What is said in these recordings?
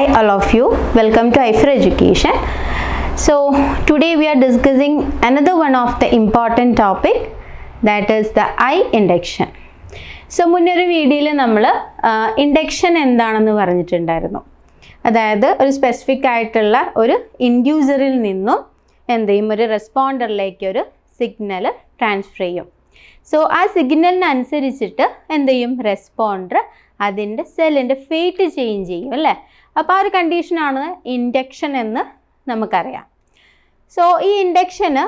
Hi, all of you. Welcome to IFR Education. So, today we are discussing another one of the important topic that is the eye induction. So മുന്നൊരു വീഡിയോയിൽ നമ്മൾ induction എന്താണെന്ന് പറഞ്ഞിട്ടുണ്ടായിരുന്നു അതായത് ഒരു specific ആയിട്ടുള്ള ഒരു ഇൻഡ്യൂസറിൽ നിന്നും എന്ത് ചെയ്യും ഒരു റെസ്പോണ്ടറിലേക്ക് ഒരു സിഗ്നൽ ട്രാൻസ്ഫർ ചെയ്യും സോ ആ സിഗ്നലിനനുസരിച്ചിട്ട് എന്ത് ചെയ്യും റെസ്പോണ്ടർ അതിന്റെ സെല്ലിന്റെ ഫേറ്റ് ചേഞ്ച് ചെയ്യും അല്ലേ അപ്പോൾ ആ ഒരു കണ്ടീഷനാണ് ഇൻഡക്ഷൻ എന്ന് നമുക്കറിയാം. സോ ഈ ഇൻഡക്ഷന്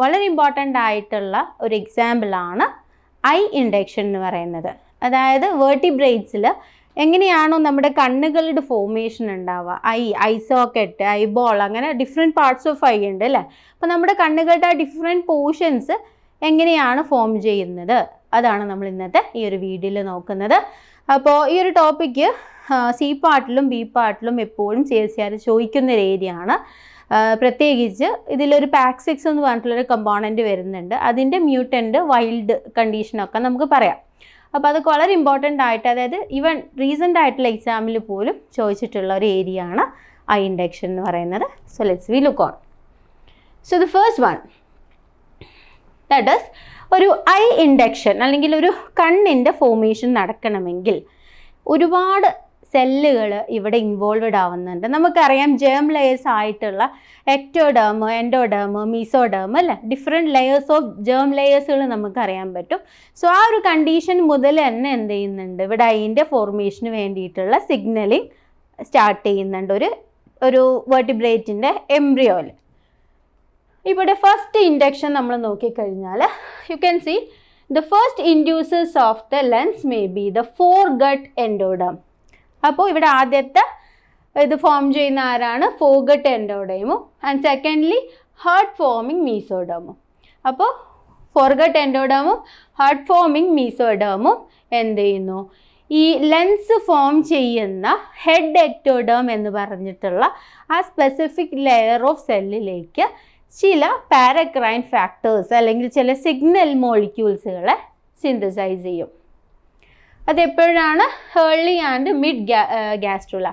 വളരെ ഇമ്പോർട്ടന്റ് ആയിട്ടുള്ള ഒരു എക്സാമ്പിളാണ് ഐ ഇൻഡക്ഷൻ എന്ന് പറയുന്നത്. അതായത് വേർട്ടിബ്രേറ്റ്സിൽ എങ്ങനെയാണോ നമ്മുടെ കണ്ണുകളുടെ ഫോർമേഷൻ ഉണ്ടാവുക. Eye eye socket eye ball അങ്ങനെ ഡിഫറെന്റ് പാർട്സ് ഓഫ് ഐ ഉണ്ട് അല്ലേ? അപ്പോൾ നമ്മുടെ കണ്ണുകളുടെ ആ ഡിഫറെന്റ് പോർഷൻസ് എങ്ങനെയാണ് ഫോം ചെയ്യുന്നത്? അതാണ് നമ്മൾ ഇന്നത്തെ ഈ ഒരു വീഡിയോയിൽ നോക്കുന്നത്. അപ്പോൾ ഈ ഒരു ടോപ്പിക്ക് സി പാർട്ടിലും ബി പാർട്ടിലും എപ്പോഴും സി എസ് ആർ ചോദിക്കുന്ന ഒരു ഏരിയ ആണ്. പ്രത്യേകിച്ച് ഇതിലൊരു പാക്സിക്സ് എന്ന് പറഞ്ഞിട്ടുള്ളൊരു കമ്പോണന്റ് വരുന്നുണ്ട്. അതിന്റെ മ്യൂട്ടന്റ് വൈൽഡ് കണ്ടീഷനൊക്കെ നമുക്ക് പറയാം. അപ്പോൾ അതൊക്കെ വളരെ ഇമ്പോർട്ടന്റ് ആയിട്ട് അതായത് ഈവൻ റീസെന്റ് ആയിട്ടുള്ള എക്സാമിൽ പോലും ചോദിച്ചിട്ടുള്ള ഒരു ഏരിയ ആണ് ഐ ഇൻഡക്ഷൻ എന്ന് പറയുന്നത്. So let's we look on so the first one that is ഒരു ഐ ഇൻഡക്ഷൻ അല്ലെങ്കിൽ ഒരു കണ്ണിന്റെ ഫോമേഷൻ നടക്കണമെങ്കിൽ ഒരുപാട് സെല്ലുകൾ ഇവിടെ ഇൻവോൾവഡ് ആവുന്നുണ്ട്. നമുക്കറിയാം ജേം ലെയേഴ്സ് ആയിട്ടുള്ള എക്ടോഡേമ് എൻഡോഡേമ് മീസോഡേമ് അല്ലേ? ഡിഫറെന്റ് ലെയേഴ്സ് ഓഫ് ജേം ലെയേഴ്സുകൾ നമുക്കറിയാൻ പറ്റും. സോ ആ ഒരു കണ്ടീഷൻ മുതൽ തന്നെ എന്ത് ചെയ്യുന്നുണ്ട്? ഇവിടെ അതിന്റെ ഫോർമേഷന് വേണ്ടിയിട്ടുള്ള സിഗ്നലിംഗ് സ്റ്റാർട്ട് ചെയ്യുന്നുണ്ട്. ഒരു ഒരു വെർട്ടിബ്രേറ്റിന്റെ എംബ്രിയോയിൽ ഇവിടെ ഫസ്റ്റ് ഇൻഡക്ഷൻ നമ്മൾ നോക്കിക്കഴിഞ്ഞാൽ you can see the first inducers of the lens may be the foregut endoderm അപ്പോൾ ഇവിടെ ആദ്യത്തെ ഇത് ഫോം ചെയ്യുന്ന ആരാണ്? ഫോഗട്ട് എൻഡോഡേമോ ആൻഡ് സെക്കൻഡ്ലി ഹാർട്ട് ഫോമിങ് മീസോഡോമോ അപ്പോൾ ഫോർഗട്ട് എൻഡോഡോമോ ഹാർട്ട് ഫോമിങ് മീസോഡോമോ എന്ത് ചെയ്യുന്നു? ഈ ലെൻസ് ഫോം ചെയ്യുന്ന ഹെഡ് എക്ടോഡം എന്ന് പറഞ്ഞിട്ടുള്ള ആ സ്പെസിഫിക് ലെയർ ഓഫ് സെല്ലിലേക്ക് ചില പാരക്രൈൻ ഫാക്ടേഴ്സ് അല്ലെങ്കിൽ ചില സിഗ്നൽ മോളിക്യൂൾസുകളെ സിന്തസൈസ് ചെയ്യും. അതെപ്പോഴാണ് ഏർലി ആൻഡ് മിഡ് ഗ്യാസ്ട്രുല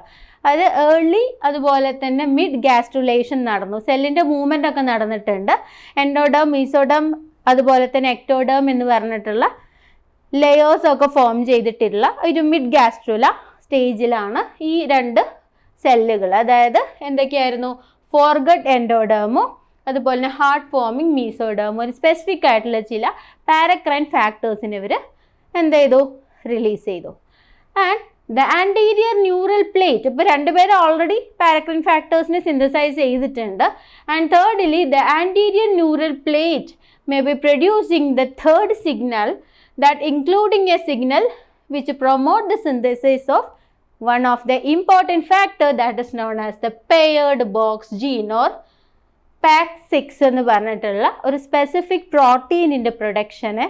അത് ഏർലി അതുപോലെ തന്നെ മിഡ് ഗ്യാസ്ട്രുലേഷൻ നടന്നു. സെല്ലിന്റെ മൂവ്മെന്റ് ഒക്കെ നടന്നിട്ടുണ്ട്. എൻഡോഡം മീസോഡം അതുപോലെ തന്നെ എക്ടോഡം എന്ന് പറഞ്ഞിട്ടുള്ള ലെയേഴ്സ് ഒക്കെ ഫോം ചെയ്തിട്ടുള്ള ഒരു മിഡ് ഗ്യാസ്ട്രുല സ്റ്റേജിലാണ് ഈ രണ്ട് സെല്ലുകൾ അതായത് എന്തൊക്കെയായിരുന്നു? ഫോർഗഡ് എൻഡോഡേമും അതുപോലെ തന്നെ ഹാർട്ട് ഫോമിങ് മീസോഡേം ഒരു സ്പെസിഫിക് ആയിട്ടുള്ള ചില പാരക്രൈൻ ഫാക്ടേഴ്സിനെ ഇവർ എന്ത് ചെയ്തു? റിലീസ് ചെയ്തു. And the anterior neural plate ഇപ്പോൾ രണ്ടുപേരും ഓൾറെഡി പാരക്രൈൻ ഫാക്ടേഴ്സിനെ സിന്തസൈസ് ചെയ്തിട്ടുണ്ട്. And thirdly the anterior neural plate may be producing the third signal that including a signal which promote the synthesize of one of the important factor that is known as the paired box gene or pax six എന്ന് പറഞ്ഞിട്ടുള്ള ഒരു specific പ്രോട്ടീനിന്റെ പ്രൊഡക്ഷനെ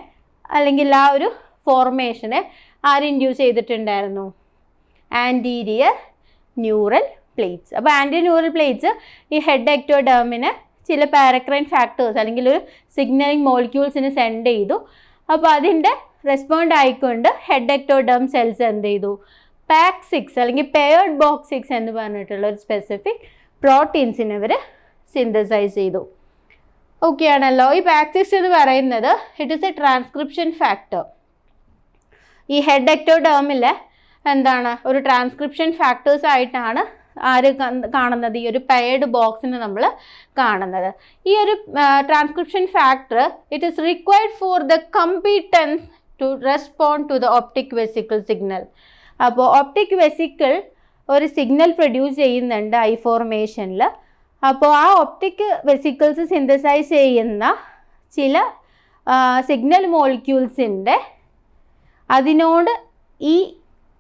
അല്ലെങ്കിൽ ആ ഒരു ഫോർമേഷനെ ആര് induce ചെയ്തിട്ടുണ്ടായിരുന്നു. Anterior neural plates അപ്പോൾ anterior neural plates ഈ ഹെഡ് എക്ടോഡേമിന് ചില പാരക്രൈൻ ഫാക്ടേഴ്സ് അല്ലെങ്കിൽ ഒരു സിഗ്നലിംഗ് മോളിക്യൂൾസിന് സെൻഡ് ചെയ്തു. അപ്പോൾ അതിന്റെ റെസ്പോണ്ട് ആയിക്കൊണ്ട് ഹെഡ് എക്ടോഡേം സെൽസ് എന്ത് ചെയ്തു? പാക് സിക്സ് അല്ലെങ്കിൽ പെയർഡ് ബോക്സ് സിക്സ് എന്ന് പറഞ്ഞിട്ടുള്ള ഒരു സ്പെസിഫിക് പ്രോട്ടീൻസിനെ ഇവർ സിന്തസൈസ് ചെയ്തു. ഓക്കെ ആണല്ലോ. ഈ പാക്സിക്സ് എന്ന് പറയുന്നത് it is a transcription factor ഈ ഹെഡ് എക്ടോഡേമിൽ എന്താണ്? ഒരു ട്രാൻസ്ക്രിപ്ഷൻ ഫാക്ടേഴ്സ് ആയിട്ടാണ് ആര് കാണുന്നത്? ഈ ഒരു പെയർഡ് ബോക്സിന് നമ്മൾ കാണുന്നത്. ഈ ഒരു transcription factor it is required for the competence to respond to the optic vesicle signal അപ്പോൾ ഓപ്റ്റിക് വെസിക്കിൾ ഒരു സിഗ്നൽ പ്രൊഡ്യൂസ് ചെയ്യുന്നുണ്ട് ഐ ഫോർമേഷനിൽ അപ്പോൾ ആ ഒപ്റ്റിക് വെസിക്കിൾസ് സിന്തസൈസ് ചെയ്യുന്ന ചില സിഗ്നൽ മോളിക്യൂൾസിന്റെ അതിനോട് ഈ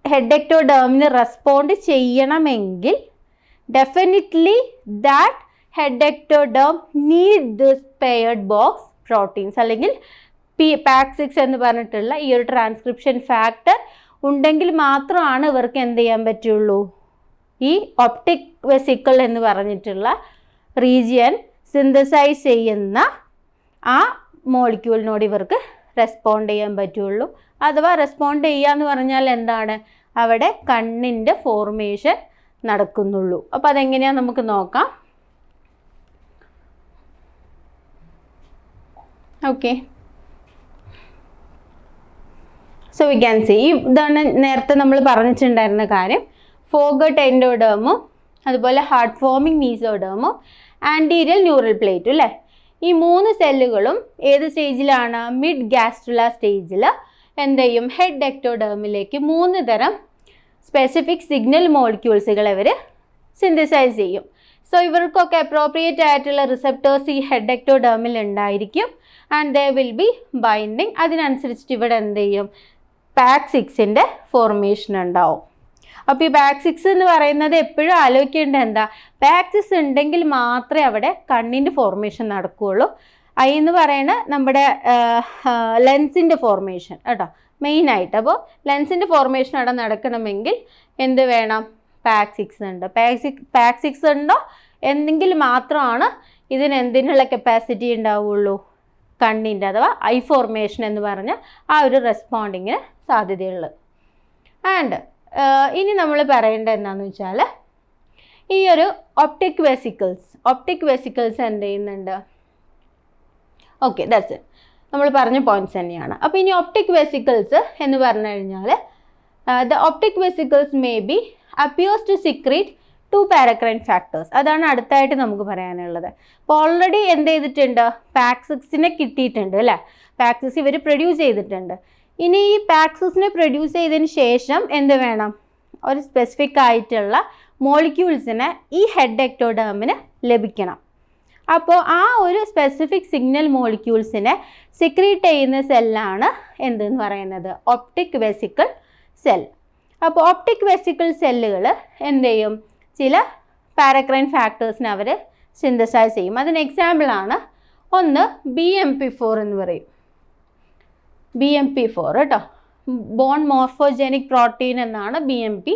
ഹെഡ് എക്ടോഡേമിന് റെസ്പോണ്ട് ചെയ്യണമെങ്കിൽ definitely that head ectoderm need this paired box proteins അല്ലെങ്കിൽ പി പാക്സിക്സ് എന്ന് പറഞ്ഞിട്ടുള്ള ഈ ഒരു ട്രാൻസ്ക്രിപ്ഷൻ ഫാക്ടർ ഉണ്ടെങ്കിൽ മാത്രമാണ് ഇവർക്ക് എന്ത് ചെയ്യാൻ പറ്റുള്ളൂ? ഈ ഒപ്റ്റിക് വെസിക്കിൾ എന്ന് പറഞ്ഞിട്ടുള്ള റീജിയൻ സിന്തസൈസ് ചെയ്യുന്ന ആ മോളിക്യൂളിനോട് ഇവർക്ക് റെസ്പോണ്ട് ചെയ്യാൻ പറ്റുള്ളൂ. അഥവാ റെസ്പോണ്ട് ചെയ്യുക എന്ന് പറഞ്ഞാൽ എന്താണ്? അവിടെ കണ്ണിന്റെ ഫോർമേഷൻ നടക്കുന്നുള്ളൂ. അപ്പോൾ അതെങ്ങനെയാണ് നമുക്ക് നോക്കാം. Okay so we can see ഇതാണ് നേരത്തെ നമ്മൾ പറഞ്ഞിട്ടുണ്ടായിരുന്ന കാര്യം. ഫോഗട്ട് എൻഡോഡേമും അതുപോലെ ഹാർട്ട് ഫോമിംഗ് മീസോഡേമും ആന്റീരിയൽ ന്യൂറൽ പ്ലേറ്റ് അല്ലേ? ഈ മൂന്ന് സെല്ലുകളും ഏത് സ്റ്റേജിലാണ്? മിഡ് ഗ്യാസ്ട്രുല സ്റ്റേജിൽ എന്ത് ചെയ്യും? ഹെഡ് എക്ടോഡേമിലേക്ക് മൂന്ന് തരം സ്പെസിഫിക് സിഗ്നൽ മോളിക്യൂൾസുകൾ ഇവർ സിന്തസൈസ് ചെയ്യും. സോ ഇവർക്കൊക്കെ അപ്രോപ്രിയേറ്റ് ആയിട്ടുള്ള റിസപ്റ്റേഴ്സ് ഈ ഹെഡ് എക്ടോഡേമിൽ ഉണ്ടായിരിക്കും. And they will be binding അതിനനുസരിച്ചിട്ട് ഇവിടെ എന്ത് ചെയ്യും? പാക്ക് സിക്സിന്റെ ഫോർമേഷൻ ഉണ്ടാവും. അപ്പോൾ ഈ ബാക്ക് സിക്സ് എന്ന് പറയുന്നത് എപ്പോഴും ആലോചിക്കേണ്ടത് എന്താ? ബാക്ക് സിക്സ് ഉണ്ടെങ്കിൽ മാത്രമേ അവിടെ കണ്ണിന്റെ ഫോർമേഷൻ നടക്കുകയുള്ളൂ. ഐ എന്ന് പറയുന്നത് നമ്മുടെ ലെൻസിന്റെ ഫോർമേഷൻ കേട്ടോ. മെയിനായിട്ട് അപ്പോൾ ലെൻസിന്റെ ഫോർമേഷൻ അവിടെ നടക്കണമെങ്കിൽ എന്ത് വേണം? പാക്ക് സിക്സ് ഉണ്ട്. പാക്ക് സിക്സ് പാക്ക് സിക്സ് ഉണ്ടോ? എന്തെങ്കിൽ മാത്രമാണ് ഇതിന് എന്തിനുള്ള കപ്പാസിറ്റി ഉണ്ടാവുള്ളൂ കണ്ണിന്റെ അഥവാ ഐ ഫോർമേഷൻ എന്ന് പറഞ്ഞ ആ ഒരു റെസ്പോണ്ടിങ്ങിന് സാധ്യതയുള്ളത്. ആൻഡ് ഇനി നമ്മൾ പറയേണ്ടത് എന്താണെന്ന് വെച്ചാൽ ഈ ഒരു ഒപ്റ്റിക് വെസിക്കിൾസ് ഒപ്റ്റിക് വെസിക്കിൾസ് എന്ത് ചെയ്യുന്നുണ്ട്? ഓക്കെ ദാറ്റ്സ് ഇറ്റ് നമ്മൾ പറഞ്ഞ പോയിന്റ്സ് തന്നെയാണ്. അപ്പോൾ ഇനി ഒപ്റ്റിക് വെസിക്കിൾസ് എന്ന് പറഞ്ഞു കഴിഞ്ഞാൽ the optic vesicles may be appears to secrete to paracrine factors അതാണ് അടുത്തായിട്ട് നമുക്ക് പറയാനുള്ളത്. അപ്പോൾ ഓൾറെഡി എന്ത് ചെയ്തിട്ടുണ്ട്? പാക്സിക്സിനെ കിട്ടിയിട്ടുണ്ട് അല്ലേ? പാക്സിക്സ് ഇവർ പ്രൊഡ്യൂസ് ചെയ്തിട്ടുണ്ട്. ഇനി ഈ പാക്സിസിനെ പ്രൊഡ്യൂസ് ചെയ്തതിന് ശേഷം എന്ത് വേണം? ഒരു സ്പെസിഫിക് ആയിട്ടുള്ള മോളിക്യൂൾസിന് ഈ ഹെഡ് എക്ടോഡേമിന് ലഭിക്കണം. അപ്പോൾ ആ ഒരു സ്പെസിഫിക് സിഗ്നൽ മോളിക്യൂൾസിനെ സിക്രീറ്റ് ചെയ്യുന്ന സെല്ലാണ് എന്തെന്ന് പറയുന്നത്? ഒപ്റ്റിക് വെസിക്കിൾ സെൽ അപ്പോൾ ഒപ്റ്റിക് വെസിക്കിൾ സെല്ലുകൾ എന്ത് ചെയ്യും? ചില പാരക്രൈൻ ഫാക്ടേഴ്സിനെ അവർ സിന്തസൈസ് ചെയ്യും. അതിന് എക്സാമ്പിളാണ് ഒന്ന് ബി എം പി ഫോർ എന്ന് പറയും. ബി എം പി ഫോർ കേട്ടോ. ബോൺ മോർഫോജനിക് പ്രോട്ടീൻ എന്നാണ് B M P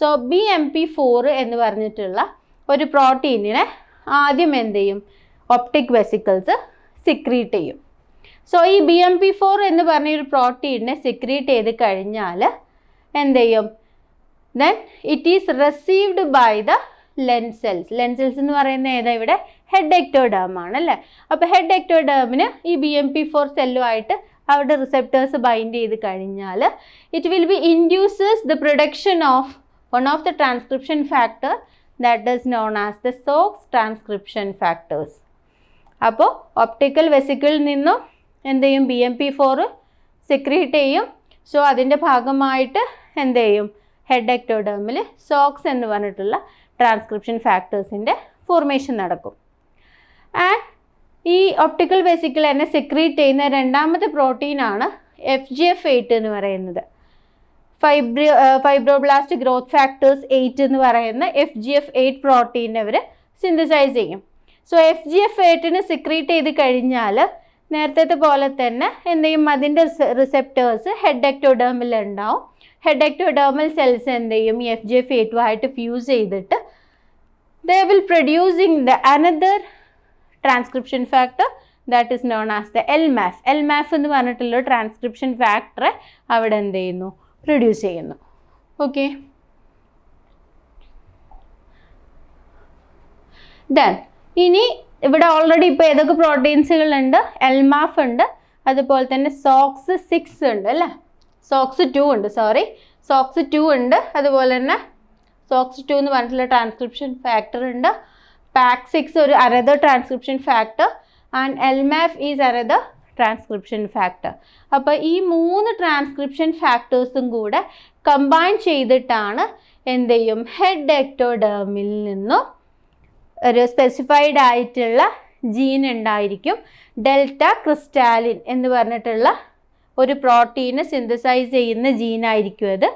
so B M P four എന്ന് പറഞ്ഞിട്ടുള്ള ഒരു പ്രോട്ടീനിനെ ആദ്യം എന്ത് ചെയ്യും? ഒപ്റ്റിക് വെസിക്കിൾസ് സിക്രീറ്റ് ചെയ്യും. സോ ഈ ബി എം പി ഫോർ എന്ന് പറഞ്ഞ ഒരു പ്രോട്ടീനെ സിക്രീറ്റ് ചെയ്ത് കഴിഞ്ഞാൽ എന്ത് ചെയ്യും? Then it is received by the lens cells lens cells lens cells എന്ന് പറയുന്നത് ഏതാ ഇവിടെ? ഹെഡ് എക്ടോഡേം ആണ് അല്ലേ? അപ്പോൾ ഹെഡ് എക്ടോഡേമിന് ഈ ബി എം പി ഫോർ സെല്ലുമായിട്ട് അവിടെ റിസെപ്റ്റേഴ്സ് ബൈൻഡ് ചെയ്ത് കഴിഞ്ഞാൽ it will be induces the production of one of the transcription factor that is known as the sox transcription factors അപ്പോൾ ഒപ്റ്റിക്കൽ വെസിക്കിളിൽ നിന്നും എന്ത് ചെയ്യും? B M P four secrete ചെയ്യും. സോ അതിന്റെ ഭാഗമായിട്ട് എന്ത് ചെയ്യും? ഹെഡ് എക്ടോഡേമിൽ സോക്സ് എന്ന് പറഞ്ഞിട്ടുള്ള ട്രാൻസ്ക്രിപ്ഷൻ ഫാക്ടേഴ്സിന്റെ ഫോർമേഷൻ നടക്കും. ആൻഡ് ഈ ഒപ്റ്റിക്കൽ വെസിക്കിൾ തന്നെ സെക്രീറ്റ് ചെയ്യുന്ന രണ്ടാമത്തെ പ്രോട്ടീനാണ് എഫ് ജി എഫ് എയ്റ്റ് എന്ന് പറയുന്നത്. ഫൈബ്രി ഫൈബ്രോബ്ലാസ്റ്റ് ഗ്രോത്ത് ഫാക്ടേഴ്സ് എയ്റ്റ് എന്ന് പറയുന്ന എഫ് ജി എഫ് എയ്റ്റ് പ്രോട്ടീനെ അവർ സിന്തസൈസ് ചെയ്യും. സോ എഫ് ജി എഫ് എയ്റ്റിന് സെക്രീറ്റ് ചെയ്ത് കഴിഞ്ഞാൽ നേരത്തെ പോലെ തന്നെ എന്തെയും അതിന്റെ റിസെപ്റ്റേഴ്സ് ഹെഡ് എക്ടോഡേമിൽ ഉണ്ടാവും. ഹെഡ് എക്ടോഡേമൽ സെൽസ് എന്ത് എഫ് ജി എഫ് എയ്റ്റുമായിട്ട് ഫ്യൂസ് ചെയ്തിട്ട് they will producing the another transcription factor that is known as the L maf L maf എന്ന് പറഞ്ഞിട്ടുള്ള ട്രാൻസ്ക്രിപ്ഷൻ ഫാക്ടറെ അവിടെ എന്ത് ചെയ്യുന്നു? പ്രൊഡ്യൂസ് ചെയ്യുന്നു. ഓക്കെ ദെൻ ഇനി ഇവിടെ ഓൾറെഡി ഇപ്പോൾ ഏതൊക്കെ പ്രോട്ടീൻസുകളുണ്ട് എൽമാഫ് ഉണ്ട്. അതുപോലെ തന്നെ സോക്സ് സിക്സ് ഉണ്ട് അല്ലേ? സോക്സ് ടു ഉണ്ട് സോറി സോക്സ് ടു ഉണ്ട്. അതുപോലെ തന്നെ സോക്സ് ടു എന്ന് പറഞ്ഞിട്ടുള്ള ട്രാൻസ്ക്രിപ്ഷൻ ഫാക്ടർ ഉണ്ട്. പാക്ക് സിക്സ് ഒരു another transcription factor and L maf is another transcription factor അപ്പോൾ ഈ മൂന്ന് ട്രാൻസ്ക്രിപ്ഷൻ ഫാക്ടേഴ്സും കൂടെ കമ്പൈൻ ചെയ്തിട്ടാണ് എന്ത് ചെയ്യും? ഹെഡ് എക്ടോഡേമിൽ നിന്നും ഒരു സ്പെസിഫൈഡ് ആയിട്ടുള്ള ജീൻ ഉണ്ടായിരിക്കും. ഡെൽറ്റ ക്രിസ്റ്റാലിൻ എന്ന് പറഞ്ഞിട്ടുള്ള ഒരു പ്രോട്ടീനെ സിന്തസൈസ് ചെയ്യുന്ന ജീനായിരിക്കും അത്.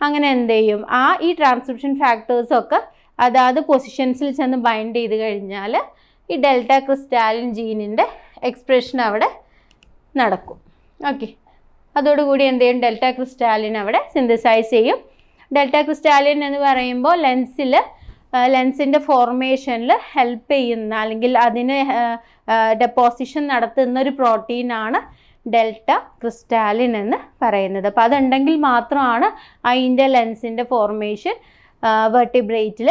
അങ്ങനെ എന്ത് ചെയ്യും? ആ ഈ ട്രാൻസ്ക്രിപ്ഷൻ ഫാക്ടേഴ്സൊക്കെ അതാത് പൊസിഷൻസിൽ ചെന്ന് ബൈൻഡ് ചെയ്ത് കഴിഞ്ഞാൽ ഈ ഡെൽറ്റ ക്രിസ്റ്റാലിൻ ജീനിന്റെ എക്സ്പ്രഷൻ അവിടെ നടക്കും. ഓക്കെ അതോടുകൂടി എന്ത് ചെയ്യും? ഡെൽറ്റ ക്രിസ്റ്റാലിൻ അവിടെ സിന്തസൈസ് ചെയ്യും. ഡെൽറ്റ ക്രിസ്റ്റാലിൻ എന്ന് പറയുമ്പോൾ ലെൻസിൽ ലെൻസിന്റെ ഫോർമേഷനിൽ ഹെൽപ്പ് ചെയ്യുന്ന അല്ലെങ്കിൽ അതിന് ഡെപ്പോസിഷൻ നടത്തുന്ന ഒരു പ്രോട്ടീനാണ് ഡെൽറ്റ ക്രിസ്റ്റാലിൻ എന്ന് പറയുന്നത്. അപ്പോൾ അതുണ്ടെങ്കിൽ മാത്രമാണ് അതിന്റെ ലെൻസിന്റെ ഫോർമേഷൻ വെർട്ടിബ്രേറ്റിൽ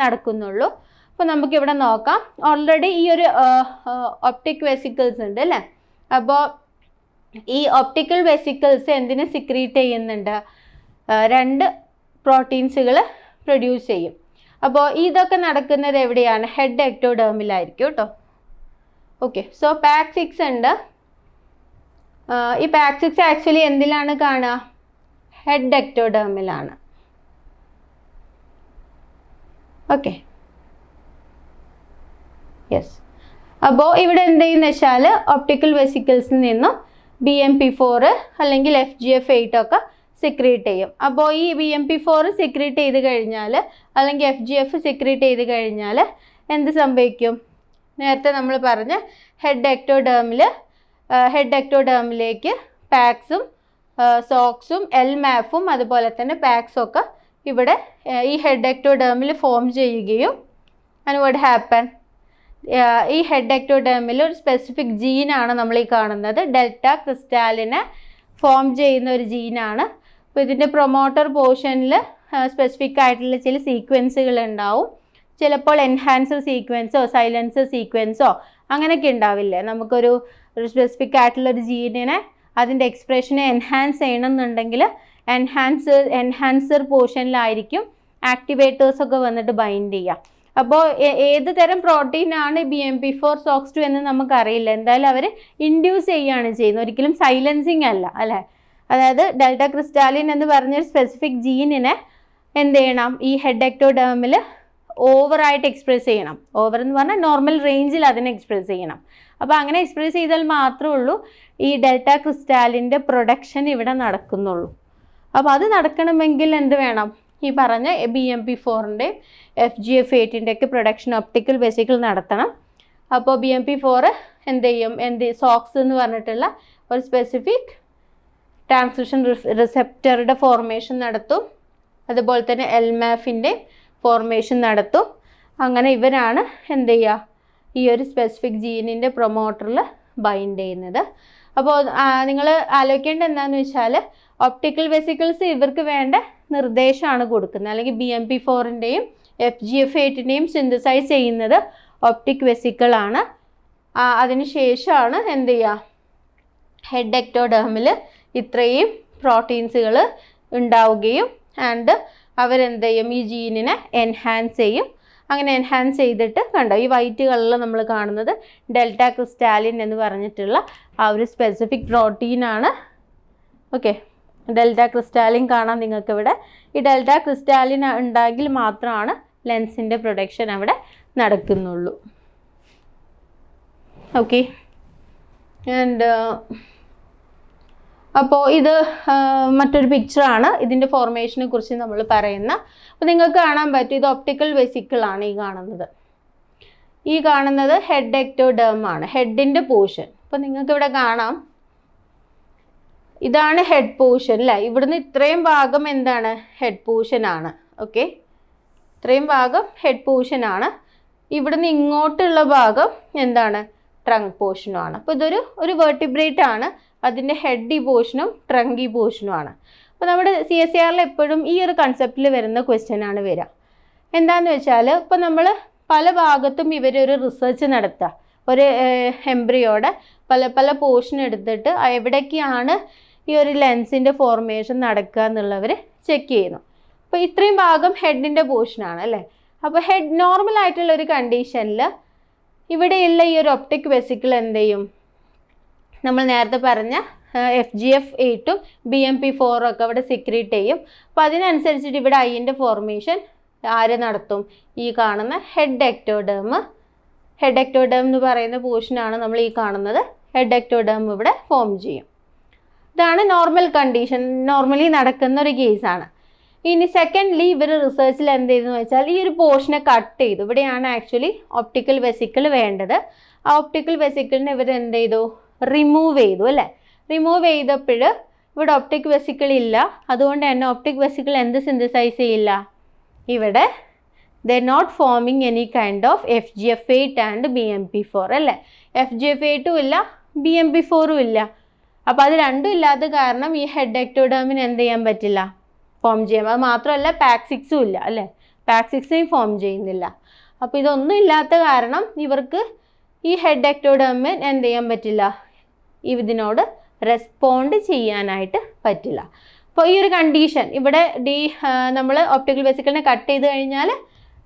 നടക്കുന്നുള്ളൂ. അപ്പോൾ നമുക്കിവിടെ നോക്കാം. ഓൾറെഡി ഈ ഒരു ഒപ്റ്റിക് വെസിക്കിൾസ് ഉണ്ട് അല്ലേ? അപ്പോൾ ഈ ഒപ്റ്റിക്കൽ വെസിക്കിൾസ് എന്തിനെ സിക്രീറ്റ് ചെയ്യുന്നുണ്ട്? രണ്ട് പ്രോട്ടീൻസുകൾ പ്രൊഡ്യൂസ് ചെയ്യും. അപ്പോൾ ഇതൊക്കെ നടക്കുന്നത് എവിടെയാണ്? ഹെഡ് എക്ടോഡേമിലായിരിക്കും കേട്ടോ. ഓക്കെ സോ പാക്ക് സിക്സ് ഉണ്ട്. ഈ പാക്ക് സിക്സ് ആക്ച്വലി എന്തിലാണ് കാണുക? ഹെഡ് എക്ടോഡേമിലാണ് ഓക്കെ യെസ് അപ്പോൾ ഇവിടെ എന്ത് ചെയ്യുന്ന വെച്ചാൽ ഒപ്റ്റിക്കൽ വെസിക്കിൾസിൽ നിന്നും ബി എം പി ഫോറ് അല്ലെങ്കിൽ എഫ് ജി എഫ് എയ്റ്റ് ഒക്കെ സെക്രീറ്റ് ചെയ്യും. അപ്പോൾ ഈ B M P four secrete ചെയ്ത് കഴിഞ്ഞാൽ അല്ലെങ്കിൽ എഫ് ജി എഫ് സെക്രീറ്റ് ചെയ്ത് കഴിഞ്ഞാൽ എന്ത് സംഭവിക്കും? നേരത്തെ നമ്മൾ പറഞ്ഞ ഹെഡ് എക്ടോഡേമിൽ ഹെഡ് എക്ടോഡേമിലേക്ക് പാക്സും സോക്സും എൽ മാഫും അതുപോലെ തന്നെ പാക്സും ഒക്കെ ഇവിടെ ഈ ഹെഡ് എക്ടോഡേമിൽ ഫോം ചെയ്യുകയും ആൻഡ് വാട്ട് ഹാപ്പൻ ഈ ഹെഡ് എക്ടോഡേമിൽ ഒരു സ്പെസിഫിക് ജീനാണ് നമ്മൾ ഈ കാണുന്നത്. ഡെൽറ്റ ക്രിസ്റ്റാലിനെ ഫോം ചെയ്യുന്ന ഒരു ജീനാണ് അപ്പോൾ ഇതിന്റെ പ്രൊമോട്ടർ പോർഷനിൽ സ്പെസിഫിക് ആയിട്ടുള്ള ചില സീക്വൻസുകൾ ഉണ്ടാവും. ചിലപ്പോൾ എൻഹാൻസർ സീക്വൻസോ സൈലൻസർ സീക്വൻസോ അങ്ങനെയൊക്കെ ഉണ്ടാവില്ലേ? നമുക്കൊരു സ്പെസിഫിക് ആയിട്ടുള്ള ഒരു ജീനിനെ അതിന്റെ എക്സ്പ്രഷനെ എൻഹാൻസ് ചെയ്യണമെന്നുണ്ടെങ്കിൽ എൻഹാൻസർ എൻഹാൻസർ പോർഷനിലായിരിക്കും ആക്ടിവേറ്റേഴ്സ് ഒക്കെ വന്നിട്ട് ബൈൻഡ് ചെയ്യുക. അപ്പോൾ ഏത് തരം പ്രോട്ടീനാണ് B M P four sox two എന്ന് നമുക്കറിയില്ല. എന്തായാലും അവർ ഇൻഡ്യൂസ് ചെയ്യുകയാണ് ചെയ്യുന്നത്. ഒരിക്കലും സൈലൻസിങ് അല്ല അല്ലേ? അതായത് ഡെൽറ്റ ക്രിസ്റ്റാലിൻ എന്ന് പറഞ്ഞൊരു സ്പെസിഫിക് ജീനിനെ എന്ത് ചെയ്യണം? ഈ ഹെഡ് എക്ടോഡേമിൽ ഓവറായിട്ട് എക്സ്പ്രസ് ചെയ്യണം. ഓവർ എന്ന് പറഞ്ഞാൽ നോർമൽ റേഞ്ചിൽ അതിനെ എക്സ്പ്രസ് ചെയ്യണം. അപ്പോൾ അങ്ങനെ എക്സ്പ്രസ് ചെയ്താൽ മാത്രമേ ഉള്ളൂ ഈ ഡെൽറ്റ ക്രിസ്റ്റാലിന്റെ പ്രൊഡക്ഷൻ ഇവിടെ നടക്കുന്നുള്ളൂ. അപ്പോൾ അത് നടക്കണമെങ്കിൽ എന്ത് വേണം? ഈ പറഞ്ഞ ബി എം പി ഫോറിന്റെയും എഫ് ജി എഫ് എയ്റ്റിന്റെ ഒക്കെ പ്രൊഡക്ഷൻ ഒപ്റ്റിക്കൽ വെസിക്കിൾ നടത്തണം. അപ്പോൾ ബി എം പി ഫോറ് എന്ത് ചെയ്യും? എന്ത് സോക്സ് എന്ന് പറഞ്ഞിട്ടുള്ള ഒരു സ്പെസിഫിക് ട്രാൻസ്മിഷൻ റിസെപ്റ്ററുടെ ഫോർമേഷൻ നടത്തും. അതുപോലെ തന്നെ എൽമാഫിന്റെ ഫോർമേഷൻ നടത്തും. അങ്ങനെ ഇവരാണ് എന്ത് ചെയ്യുക? ഈ ഒരു സ്പെസിഫിക് ജീനിന്റെ പ്രൊമോട്ടറിൽ ബൈൻഡ് ചെയ്യുന്നത്. അപ്പോൾ നിങ്ങൾ ആലോചിക്കേണ്ട എന്താണെന്ന് വെച്ചാൽ ഒപ്റ്റിക്കൽ വെസിക്കിൾസ് ഇവർക്ക് വേണ്ട നിർദ്ദേശമാണ് കൊടുക്കുന്നത്. അല്ലെങ്കിൽ ബി എം പി ഫോറിന്റെയും എഫ് ജി എഫ് എയ്റ്റിന്റെയും സിന്തസൈസ് ചെയ്യുന്നത് ഒപ്റ്റിക് വെസിക്കിളാണ് അതിന് ശേഷമാണ് എന്ത് ചെയ്യുക? ഹെഡ് എക്ടോഡമിൽ ഇത്രയും പ്രോട്ടീൻസുകൾ ഉണ്ടാവുകയും ആൻഡ് അവരെന്ത് ചെയ്യും? ഈ ജീനിനെ എൻഹാൻസ് ചെയ്യും. അങ്ങനെ എൻഹാൻസ് ചെയ്തിട്ട് കണ്ടോ? ഈ വൈറ്റ് കളറിൽ നമ്മൾ കാണുന്നത് ഡെൽറ്റ ക്രിസ്റ്റാലിൻ എന്ന് പറഞ്ഞിട്ടുള്ള ആ ഒരു സ്പെസിഫിക് പ്രോട്ടീനാണ് ഓക്കെ ഡെൽറ്റ ക്രിസ്റ്റാലിൻ കാണാം നിങ്ങൾക്ക് ഇവിടെ ഈ ഡെൽറ്റ ക്രിസ്റ്റാലിൻ ഉണ്ടെങ്കിൽ മാത്രമാണ് ലെൻസിന്റെ പ്രൊഡക്ഷൻ അവിടെ നടക്കുന്നുള്ളൂ. ഓക്കെ ആൻഡ് അപ്പോൾ ഇത് മറ്റൊരു പിക്ചറാണ് ഇതിന്റെ ഫോർമേഷനെ കുറിച്ച് നമ്മൾ പറയുന്ന. അപ്പോൾ നിങ്ങൾക്ക് കാണാൻ പറ്റും ഇത് ഒപ്റ്റിക്കൽ വെസിക്കിളാണ് ഈ കാണുന്നത്. ഈ കാണുന്നത് ഹെഡ് എക്ടോഡേം ആണ്. ഹെഡിന്റെ പോർഷൻ അപ്പോൾ നിങ്ങൾക്ക് ഇവിടെ കാണാം. ഇതാണ് ഹെഡ് പോർഷൻ അല്ലേ ഇവിടുന്ന് ഇത്രയും ഭാഗം എന്താണ്? ഹെഡ് പോർഷനാണ് ഓക്കെ ഇത്രയും ഭാഗം ഹെഡ് പോർഷനാണ് ഇവിടുന്ന് ഇങ്ങോട്ടുള്ള ഭാഗം എന്താണ്? ട്രങ്ക് പോഷനുമാണ് അപ്പോൾ ഇതൊരു ഒരു വെർട്ടിബ്രേറ്റ് ആണ്. അതിന്റെ ഹെഡ് ഈ പോർഷനും ട്രങ്ക് ഈ പോർഷനുമാണ് അപ്പോൾ നമ്മുടെ സി എസ് സി ആറിൽ എപ്പോഴും ഈ ഒരു കൺസെപ്റ്റിൽ വരുന്ന ക്വസ്റ്റ്യൻ ആണ് വരിക. എന്താണെന്ന് വെച്ചാൽ ഇപ്പോൾ നമ്മൾ പല ഭാഗത്തും ഇവരൊരു റിസർച്ച് നടത്തുക. ഒരു എംബ്രിയോടെ പല പല പോർഷൻ എടുത്തിട്ട് എവിടേക്കാണ് ഈ ഒരു ലെൻസിന്റെ ഫോർമേഷൻ നടക്കുക എന്നുള്ളവർ ചെക്ക് ചെയ്യുന്നു. അപ്പോൾ ഇത്രയും ഭാഗം ഹെഡിന്റെ പോർഷനാണ് അല്ലേ? അപ്പോൾ ഹെഡ് നോർമൽ ആയിട്ടുള്ള ഒരു കണ്ടീഷനിൽ ഇവിടെയുള്ള ഈ ഒരു ഒപ്റ്റിക് വെസിക്കിൾ എന്ത് ചെയ്യും? നമ്മൾ നേരത്തെ പറഞ്ഞ എഫ് ജി എഫ് എയ്റ്റും ബി എം പി ഫോറും ഒക്കെ ഇവിടെ സെക്രീറ്റ് ചെയ്യും. അപ്പോൾ അതിനനുസരിച്ചിട്ട് ഇവിടെ ഐന്റെ ഫോർമേഷൻ ആര് നടത്തും? ഈ കാണുന്ന ഹെഡ് എക്ടോഡേം ഹെഡ് എക്ടോഡേം എന്ന് പറയുന്ന പോർഷനാണ് നമ്മൾ ഈ കാണുന്നത്. ഹെഡ് എക്ടോഡേം ഇവിടെ ഫോം ചെയ്യും. ഇതാണ് നോർമൽ കണ്ടീഷൻ നോർമലി നടക്കുന്ന ഒരു കേസാണ് ഇനി സെക്കൻഡ്ലി ഇവർ റിസർച്ചിൽ എന്ത് ചെയ്തെന്ന് വെച്ചാൽ ഈ ഒരു പോർഷനെ കട്ട് ചെയ്തു. ഇവിടെയാണ് ആക്ച്വലി ഓപ്റ്റിക്കൽ വെസിക്കിൾ വേണ്ടത്. ആ ഓപ്റ്റിക്കൽ വെസിക്കിളിനെ ഇവർ എന്ത് ചെയ്തു? റിമൂവ് ചെയ്തു അല്ലേ? റിമൂവ് ചെയ്തപ്പോൾ ഇവിടെ ഒപ്റ്റിക് വെസിക്കിൾ ഇല്ല. അതുകൊണ്ട് തന്നെ ഒപ്റ്റിക് വെസിക്കിൾ എന്ത് സിന്തസൈസ് ചെയ്യില്ല? ഇവിടെ the not forming any kind of F G F eight and B M P four അല്ലേ? എഫ് ജി എഫ് എയ്റ്റും ഇല്ല ബി എം പി ഫോറും ഇല്ല. അപ്പോൾ അത് രണ്ടും ഇല്ലാത്ത കാരണം ഈ ഹെഡ് എക്ടോഡേമിന് എന്ത് ചെയ്യാൻ പറ്റില്ല? ഫോം ചെയ്യാം അത് മാത്രമല്ല പാക്ക് സിക്സും ഇല്ല അല്ലേ? പാക്ക് സിക്സും ഫോം ചെയ്യുന്നില്ല. അപ്പോൾ ഇതൊന്നും ഇല്ലാത്ത കാരണം ഇവർക്ക് ഈ ഹെഡ് എക്ടോഡേമിൻ എന്ത് ചെയ്യാൻ പറ്റില്ല? ഇതിനോട് റെസ്പോണ്ട് ചെയ്യാനായിട്ട് പറ്റില്ല. അപ്പോൾ ഈ ഒരു കണ്ടീഷൻ ഇവിടെ ഡി നമ്മൾ ഓപ്റ്റിക്കൽ വെസിക്കലിനെ കട്ട് ചെയ്ത് കഴിഞ്ഞാൽ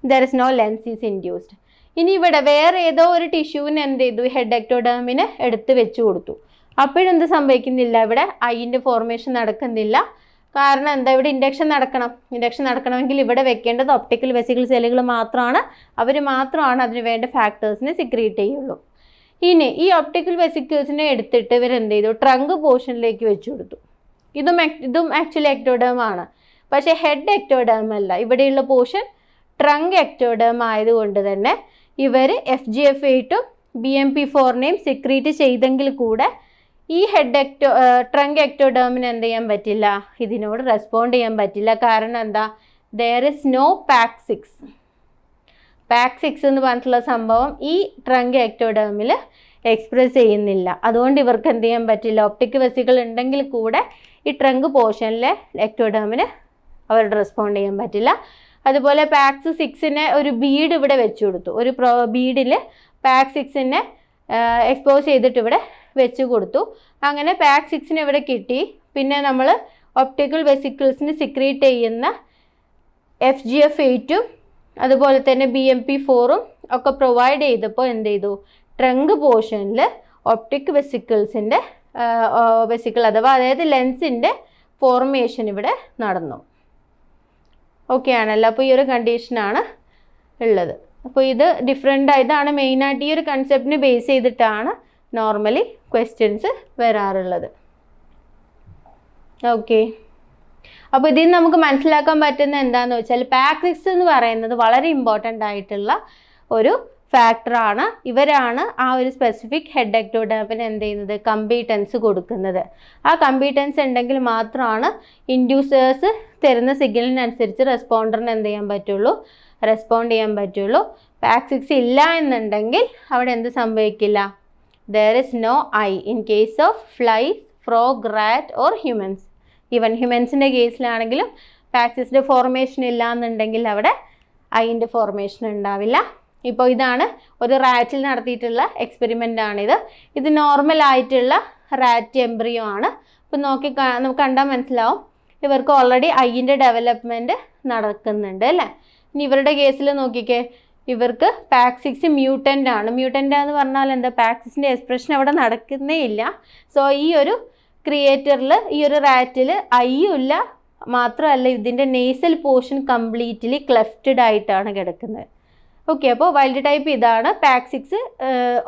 there is no lens is induced ഇനി ഇവിടെ വേറെ ഏതോ ഒരു ടിഷ്യൂവിന് എന്ത് ചെയ്തു? ഹെഡ് എക്ടോഡേമിന് എടുത്ത് വെച്ച് കൊടുത്തു. അപ്പോഴെന്ത് സംഭവിക്കുന്നില്ല ഇവിടെ? ഐന്റെ ഫോർമേഷൻ നടക്കുന്നില്ല. കാരണം എന്താ? ഇവിടെ ഇൻഡക്ഷൻ നടക്കണം. ഇൻഡക്ഷൻ നടക്കണമെങ്കിൽ ഇവിടെ വെക്കേണ്ടത് ഒപ്റ്റിക്കൽ വെസിക്കൽ സെല്ലുകൾ മാത്രമാണ് അവർ മാത്രമാണ് അതിന് വേണ്ട ഫാക്ടേഴ്സിനെ സിക്രിയേറ്റ് ചെയ്യുള്ളൂ. ഇനി ഈ ഒപ്റ്റിക്കൽ വെസിക്കിൾസിനെ എടുത്തിട്ട് ഇവർ എന്ത് ചെയ്തു? ട്രങ്ക് പോർഷനിലേക്ക് വെച്ചു കൊടുത്തു. ഇതും ഇതും ആക്ച്വലി എക്ടോഡേം ആണ്. പക്ഷേ ഹെഡ് എക്ടോഡേം അല്ല. ഇവിടെയുള്ള പോർഷൻ ട്രങ്ക് എക്ടോഡേം ആയതുകൊണ്ട് തന്നെ ഇവർ എഫ് ജി എഫ് എയ്റ്റും ബി എം പി ഫോറിനെയും സിക്രീറ്റ് ചെയ്തെങ്കിൽ കൂടെ ഈ ഹെഡ് എക്ടോ ട്രങ്ക് എക്ടോഡേമിന് എന്ത് ചെയ്യാൻ പറ്റില്ല? ഇതിനോട് റെസ്പോണ്ട് ചെയ്യാൻ പറ്റില്ല. കാരണം എന്താ? There is no pax six pax six എന്ന് പറഞ്ഞിട്ടുള്ള സംഭവം ഈ ട്രങ്ക് ആക്ടോഡേമിൽ എക്സ്പ്രസ് ചെയ്യുന്നില്ല. അതുകൊണ്ട് ഇവർക്ക് എന്ത് ചെയ്യാൻ പറ്റില്ല ഒപ്റ്റിക് വെസികൾ ഉണ്ടെങ്കിൽ കൂടെ ഈ ട്രങ്ക് പോർഷനിലെ എക്ടോഡേമിന് അവരോട് റെസ്പോണ്ട് ചെയ്യാൻ പറ്റില്ല. അതുപോലെ പാക്സ് സിക്സിനെ ഒരു ബീഡ് ഇവിടെ വെച്ച് കൊടുത്തു. ഒരു പ്രോ ബീഡിൽ പാക്ക് സിക്സിനെ എക്സ്പോസ് ചെയ്തിട്ട് ഇവിടെ വെച്ച് കൊടുത്തു. അങ്ങനെ പാക്ക് സിക്സിന് ഇവിടെ കിട്ടി. പിന്നെ നമ്മൾ ഒപ്റ്റിക്കൽ വെസിക്കിൾസിന് സിക്രീറ്റ് ചെയ്യുന്ന എഫ് ജി എഫ് എയ്റ്റും അതുപോലെ തന്നെ ബി എം പി ഫോറും ഒക്കെ പ്രൊവൈഡ് ചെയ്തപ്പോൾ എന്ത് ചെയ്തു? ട്രങ്ക് പോർഷനിൽ ഒപ്റ്റിക് വെസിക്കിൾസിന്റെ വെസിക്കിൾ അഥവാ അതായത് ലെൻസിന്റെ ഫോർമേഷൻ ഇവിടെ നടന്നു. ഓക്കെ ആണല്ലോ. അപ്പോൾ ഈ ഒരു കണ്ടീഷനാണ് ഉള്ളത്. അപ്പോൾ ഇത് ഡിഫറെന്റ് ഇതാണ് മെയിനായിട്ട് ഈ ഒരു കൺസെപ്റ്റിനെ ബേസ് ചെയ്തിട്ടാണ് നോർമലി ക്വസ്റ്റ്യൻസ് വരാറുള്ളത്. ഓക്കെ അപ്പോൾ ഇതിൽ നിന്ന് നമുക്ക് മനസ്സിലാക്കാൻ പറ്റുന്ന എന്താണെന്ന് വെച്ചാൽ പാക്രിക്സ് എന്ന് പറയുന്നത് വളരെ ഇമ്പോർട്ടന്റ് ആയിട്ടുള്ള ഒരു ഫാക്ടറാണ് ഇവരാണ് ആ ഒരു സ്പെസിഫിക് ഹെഡ് എക്ടോഡാപ്പിന് എന്ത് ചെയ്യുന്നത്? കമ്പീറ്റൻസ് കൊടുക്കുന്നത്. ആ കമ്പീറ്റൻസ് ഉണ്ടെങ്കിൽ മാത്രമാണ് ഇൻഡ്യൂസേഴ്സ് തരുന്ന സിഗ്നലിനനുസരിച്ച് റെസ്പോണ്ടറിന് എന്ത് ചെയ്യാൻ പറ്റുള്ളൂ? റെസ്പോണ്ട് ചെയ്യാൻ പറ്റുള്ളൂ. പാക്സിക്സ് ഇല്ല എന്നുണ്ടെങ്കിൽ അവിടെ എന്ത് സംഭവിക്കില്ല? There is no eye in case of flies frog rat or humans even ഹ്യൂമൻസിന്റെ കേസിലാണെങ്കിലും പാക്സിസിന്റെ ഫോർമേഷൻ ഇല്ല എന്നുണ്ടെങ്കിൽ അവിടെ ഐന്റെ ഫോർമേഷൻ ഉണ്ടാവില്ല. ഇപ്പോൾ ഇതാണ് ഒരു റാറ്റിൽ നടത്തിയിട്ടുള്ള എക്സ്പെരിമെന്റ് ആണിത്. ഇത് നോർമൽ ആയിട്ടുള്ള റാറ്റ് എംബ്രിയോ ആണ്. ഇപ്പോൾ നോക്കി നമുക്ക് കണ്ടാൽ മനസ്സിലാവും. ഇവർക്ക് ഓൾറെഡി ഐന്റെ ഡെവലപ്മെന്റ് നടക്കുന്നുണ്ട് അല്ലേ? ഇനി ഇവരുടെ കേസിൽ നോക്കിക്കേ. ഇവർക്ക് പാക്സിക്സ് മ്യൂട്ടന്റ് ആണ്. മ്യൂട്ടന്റ് എന്ന് പറഞ്ഞാൽ എന്താ? പാക്സിക്സിന്റെ എക്സ്പ്രഷൻ അവിടെ നടക്കുന്നേ ഇല്ല. സോ ഈ ഒരു ക്രിയേറ്ററിൽ ഈ ഒരു റാറ്റിൽ ഐയും ഇല്ല മാത്രമല്ല ഇതിന്റെ നേസൽ പോർഷൻ കംപ്ലീറ്റ്ലി ക്ലെഫ്റ്റഡ് ആയിട്ടാണ് കിടക്കുന്നത്. ഓക്കെ അപ്പോൾ വൈൽഡ് ടൈപ്പ് ഇതാണ്. പാക്സിക്സ്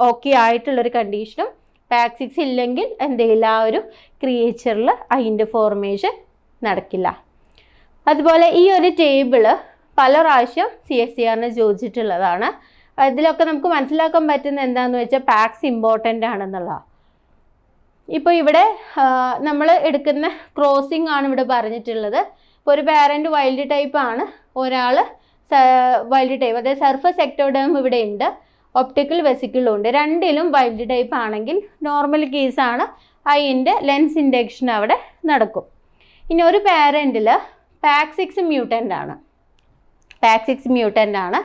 ഓക്കെ ആയിട്ടുള്ളൊരു കണ്ടീഷനും പാക്സിക്സ് ഇല്ലെങ്കിൽ എന്തെങ്കിലും ആ ഒരു ക്രിയേച്ചറിൽ അതിന്റെ ഫോർമേഷൻ നടക്കില്ല. അതുപോലെ ഈ ഒരു ടേബിൾ പല പ്രാവശ്യം സി എസ് സി ആറിന് ചോദിച്ചിട്ടുള്ളതാണ്. ഇതിലൊക്കെ നമുക്ക് മനസ്സിലാക്കാൻ പറ്റുന്ന എന്താണെന്ന് വെച്ചാൽ പാക്സ് ഇമ്പോർട്ടന്റ് ആണെന്നുള്ളതാണ് ഇപ്പോൾ ഇവിടെ നമ്മൾ എടുക്കുന്ന ക്രോസിംഗ് ആണ് ഇവിടെ പറഞ്ഞിട്ടുള്ളത്. ഇപ്പോൾ ഒരു പാരന്റ് വൈൽഡ് ടൈപ്പ് ആണ്. ഒരാൾ വൈൽഡ് ടൈപ്പ് അതായത് സർഫസ് എക്ടോഡേം ഇവിടെ ഉണ്ട്. ഒപ്റ്റിക്കൽ വെസിക്കിളും ഉണ്ട്. രണ്ടിലും വൈൽഡ് ടൈപ്പ് ആണെങ്കിൽ നോർമൽ കേസാണ് അതിന്റെ ലെൻസ് ഇൻഡക്ഷൻ അവിടെ നടക്കും. ഇനി ഒരു പാരന്റിൽ പാക്സിക്സ് മ്യൂട്ടന്റ് ആണ്. പാക്സിക്സ് മ്യൂട്ടന്റ് ആണ്.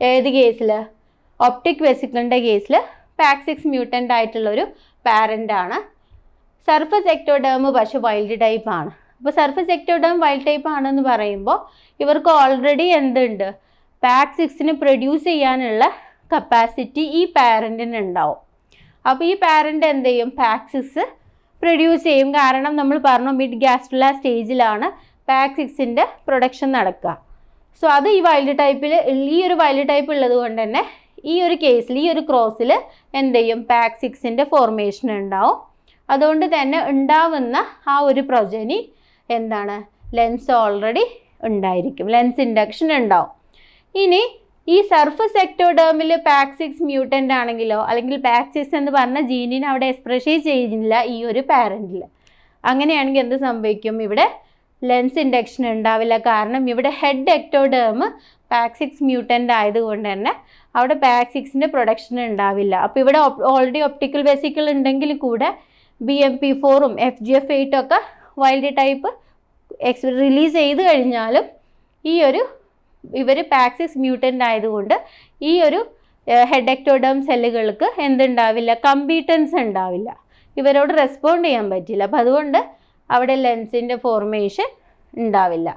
ഏത് കേസിൽ ഒപ്റ്റിക് വെസിക്കിളിന്റെ കേസിൽ പാക്സിക്സ് മ്യൂട്ടന്റ് ആയിട്ടുള്ളൊരു പാരന്റ് ആണ്. സർഫസ് എക്ടോഡേം പക്ഷെ വൈൽഡ് ടൈപ്പ് ആണ്. അപ്പോൾ സർഫസ് എക്ടോഡേം വൈൽഡ് ടൈപ്പ് ആണെന്ന് പറയുമ്പോൾ ഇവർക്ക് ഓൾറെഡി എന്തുണ്ട്? പാക്ക് സിക്സിന് പ്രൊഡ്യൂസ് ചെയ്യാനുള്ള കപ്പാസിറ്റി ഈ പാരന്റിന് ഉണ്ടാവും. അപ്പോൾ ഈ പാരന്റ് എന്ത് ചെയ്യും? പാക്ക് സിക്സ് പ്രൊഡ്യൂസ് ചെയ്യും. കാരണം നമ്മൾ പറഞ്ഞു മിഡ് ഗ്യാസ്ട്രല സ്റ്റേജിലാണ് പാക്ക് സിക്സിന്റെ പ്രൊഡക്ഷൻ നടക്കുക. സോ അത് ഈ വൈൽഡ് ടൈപ്പിൽ ഈ ഒരു വൈൽഡ് ടൈപ്പ് ഉള്ളത് കൊണ്ട് തന്നെ ഈ ഒരു കേസിൽ ഈ ഒരു ക്രോസിൽ എന്ത് ചെയ്യും? പാക്ക് സിക്സിന്റെ ഫോർമേഷൻ ഉണ്ടാവും. അതുകൊണ്ട് തന്നെ ഉണ്ടാവുന്ന ആ ഒരു പ്രൊജനി എന്താണ്? ലെൻസ് ഓൾറെഡി ഉണ്ടായിരിക്കും. ലെൻസ് ഇൻഡക്ഷൻ ഉണ്ടാവും. ഇനി ഈ സർഫസ് എക്ടോഡേമിൽ പാക്സിക്സ് മ്യൂട്ടന്റ് ആണെങ്കിലോ അല്ലെങ്കിൽ പാക്സിക്സ് എന്ന് പറഞ്ഞ ജീനിനെ അവിടെ എക്സ്പ്രഷേ ചെയ്യുന്നില്ല ഈ ഒരു പാരന്റിൽ അങ്ങനെയാണെങ്കിൽ എന്ത് സംഭവിക്കും? ഇവിടെ ലെൻസ് ഇൻഡക്ഷൻ ഉണ്ടാവില്ല. കാരണം ഇവിടെ ഹെഡ് എക്ടോഡേം പാക്സിക്സ് മ്യൂട്ടന്റ് ആയതുകൊണ്ട് തന്നെ അവിടെ പാക്സിക്സിന്റെ പ്രൊഡക്ഷൻ ഉണ്ടാവില്ല. അപ്പോൾ ഇവിടെ ഓൾറെഡി ഒപ്റ്റിക്കൽ വെസിക്കിൾ ഉണ്ടെങ്കിൽ കൂടെ ബി എം പി ഫോറും എഫ് ജി എഫ് എയ്റ്റും ഒക്കെ വൈൽഡ് ടൈപ്പ് എക്സ് റിലീസ് ചെയ്ത് കഴിഞ്ഞാലും ഈ ഒരു ഇവർ പാക്സിസ് മ്യൂട്ടന്റ് ആയതുകൊണ്ട് ഈ ഒരു ഹെഡക്ടോഡം സെല്ലുകൾക്ക് എന്തുണ്ടാവില്ല കമ്പീറ്റൻസ് ഉണ്ടാവില്ല. ഇവരോട് റെസ്പോണ്ട് ചെയ്യാൻ പറ്റില്ല. അപ്പം അതുകൊണ്ട് അവിടെ ലെൻസിന്റെ ഫോർമേഷൻ ഉണ്ടാവില്ല.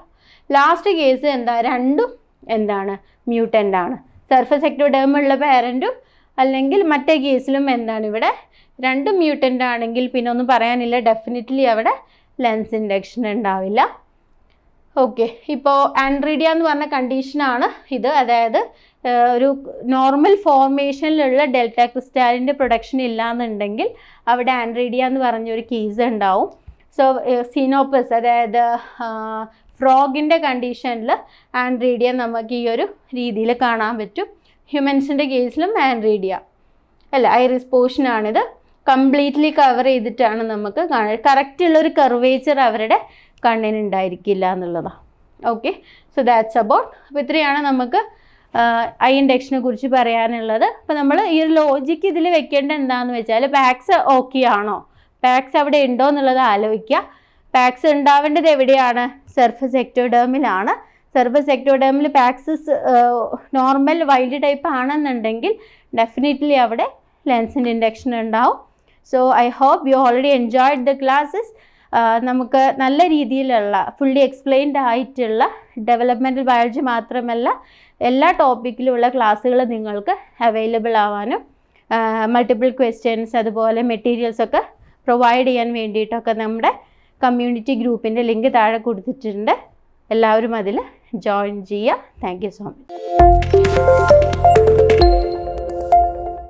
ലാസ്റ്റ് കേസ് എന്താ? രണ്ടും എന്താണ്? മ്യൂട്ടന്റ് ആണ്. സർഫസ് എക്ടോഡേമുള്ള പാരന്റും അല്ലെങ്കിൽ മറ്റേ കേസിലും എന്താണ് ഇവിടെ? രണ്ട് മ്യൂട്ടന്റ് ആണെങ്കിൽ പിന്നെ ഒന്നും പറയാനില്ല. ഡെഫിനറ്റ്ലി അവിടെ ലെൻസ് ഇൻഡക്ഷൻ ഉണ്ടാവില്ല. ഓക്കെ ഇപ്പോൾ ആൻഡ്രീഡിയ എന്ന് പറഞ്ഞ കണ്ടീഷനാണ് ഇത്. അതായത് ഒരു നോർമൽ ഫോർമേഷനിലുള്ള ഡെൽറ്റ ക്രിസ്റ്റാലിന്റെ പ്രൊഡക്ഷൻ ഇല്ലാന്നുണ്ടെങ്കിൽ അവിടെ ആൻഡ്രീഡിയ എന്ന് പറഞ്ഞൊരു കേസ് ഉണ്ടാവും. സോ സിനോപ്പസ് അതായത് ഫ്രോഗിന്റെ കണ്ടീഷനിൽ ആൻഡ്രീഡിയ നമുക്ക് ഈ ഒരു രീതിയിൽ കാണാൻ പറ്റും. ഹ്യൂമൻസിന്റെ കേസിലും ആൻഡ്രീഡിയ അല്ല ഐറിസ് പോർഷനാണിത് കംപ്ലീറ്റ്ലി കവർ ചെയ്തിട്ടാണ് നമുക്ക് കറക്റ്റുള്ളൊരു കർവേച്ചർ അവരുടെ കണ്ണിന് ഉണ്ടായിരിക്കില്ല എന്നുള്ളതാണ് ഓക്കെ? സോ ദാറ്റ്സ് അബൌട്ട് അപ്പോൾ ഇത്രയാണ് നമുക്ക് ഐ ഇൻഡക്ഷനെ കുറിച്ച് പറയാനുള്ളത്. അപ്പോൾ നമ്മൾ ഈ ഒരു ലോജിക്ക് ഇതിൽ വെക്കേണ്ട എന്താണെന്ന് വെച്ചാൽ പാക്സ് ഓക്കെ ആണോ? പാക്സ് അവിടെ ഉണ്ടോ എന്നുള്ളത് ആലോചിക്കുക പാക്സ് ഉണ്ടാവേണ്ടത് എവിടെയാണ്? സർഫസ് എക്ടോഡേമിലാണ് സർഫസ് എക്ടോഡേമിൽ പാക്സസ് നോർമൽ വൈൽഡ് ടൈപ്പ് ആണെന്നുണ്ടെങ്കിൽ ഡെഫിനറ്റ്ലി അവിടെ ലെൻസിന്റെ ഇൻഡക്ഷൻ ഉണ്ടാവും. So I hope you already enjoyed the classes നമുക്ക് നല്ല രീതിയിലുള്ള ഫുള്ളി എക്സ്പ്ലെയിൻഡ് ആയിട്ടുള്ള ഡെവലപ്മെന്റൽ ബയോളജി മാത്രമല്ല എല്ലാ ടോപ്പിക്കിലുമുള്ള ക്ലാസ്സുകൾ നിങ്ങൾക്ക് അവൈലബിൾ ആവാനും മൾട്ടിപ്പിൾ ക്വസ്റ്റ്യൻസ് അതുപോലെ മെറ്റീരിയൽസ് ഒക്കെ പ്രൊവൈഡ് ചെയ്യാൻ വേണ്ടിയിട്ടൊക്കെ നമ്മുടെ കമ്മ്യൂണിറ്റി ഗ്രൂപ്പിന്റെ ലിങ്ക് താഴെ കൊടുത്തിട്ടുണ്ട്. എല്ലാവരും അതിൽ ജോയിൻ ചെയ്യുക. Thank so much